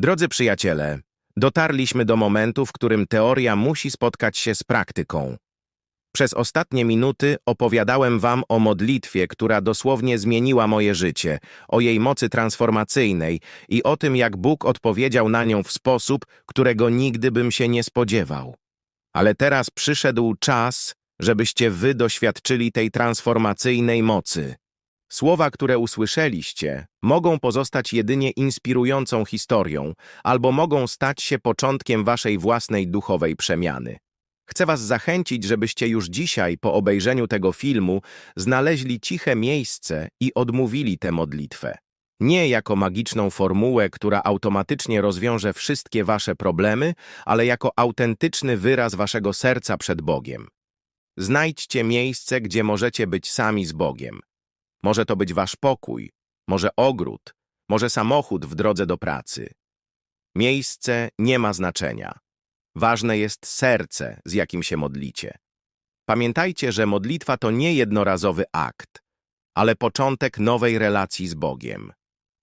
Drodzy przyjaciele, dotarliśmy do momentu, w którym teoria musi spotkać się z praktyką. Przez ostatnie minuty opowiadałem wam o modlitwie, która dosłownie zmieniła moje życie, o jej mocy transformacyjnej i o tym, jak Bóg odpowiedział na nią w sposób, którego nigdy bym się nie spodziewał. Ale teraz przyszedł czas, żebyście wy doświadczyli tej transformacyjnej mocy. Słowa, które usłyszeliście, mogą pozostać jedynie inspirującą historią, albo mogą stać się początkiem waszej własnej duchowej przemiany. Chcę was zachęcić, żebyście już dzisiaj, po obejrzeniu tego filmu, znaleźli ciche miejsce i odmówili tę modlitwę. Nie jako magiczną formułę, która automatycznie rozwiąże wszystkie wasze problemy, ale jako autentyczny wyraz waszego serca przed Bogiem. Znajdźcie miejsce, gdzie możecie być sami z Bogiem. Może to być wasz pokój, może ogród, może samochód w drodze do pracy. Miejsce nie ma znaczenia. Ważne jest serce, z jakim się modlicie. Pamiętajcie, że modlitwa to nie jednorazowy akt, ale początek nowej relacji z Bogiem.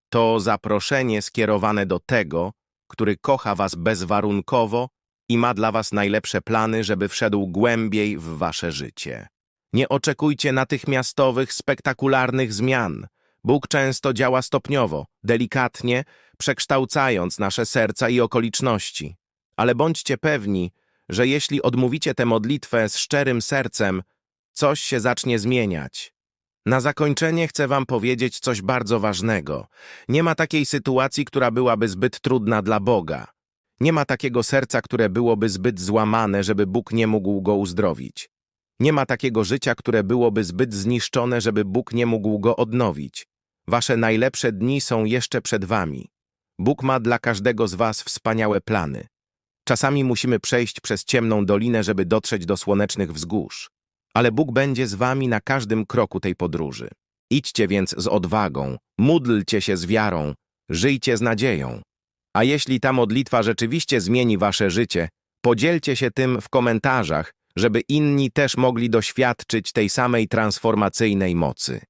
To zaproszenie skierowane do tego, który kocha was bezwarunkowo i ma dla was najlepsze plany, żeby wszedł głębiej w wasze życie. Nie oczekujcie natychmiastowych, spektakularnych zmian. Bóg często działa stopniowo, delikatnie, przekształcając nasze serca i okoliczności. Ale bądźcie pewni, że jeśli odmówicie tę modlitwę z szczerym sercem, coś się zacznie zmieniać. Na zakończenie chcę wam powiedzieć coś bardzo ważnego. Nie ma takiej sytuacji, która byłaby zbyt trudna dla Boga. Nie ma takiego serca, które byłoby zbyt złamane, żeby Bóg nie mógł go uzdrowić. Nie ma takiego życia, które byłoby zbyt zniszczone, żeby Bóg nie mógł go odnowić. Wasze najlepsze dni są jeszcze przed wami. Bóg ma dla każdego z was wspaniałe plany. Czasami musimy przejść przez ciemną dolinę, żeby dotrzeć do słonecznych wzgórz. Ale Bóg będzie z wami na każdym kroku tej podróży. Idźcie więc z odwagą, módlcie się z wiarą, żyjcie z nadzieją. A jeśli ta modlitwa rzeczywiście zmieni wasze życie, podzielcie się tym w komentarzach, żeby inni też mogli doświadczyć tej samej transformacyjnej mocy.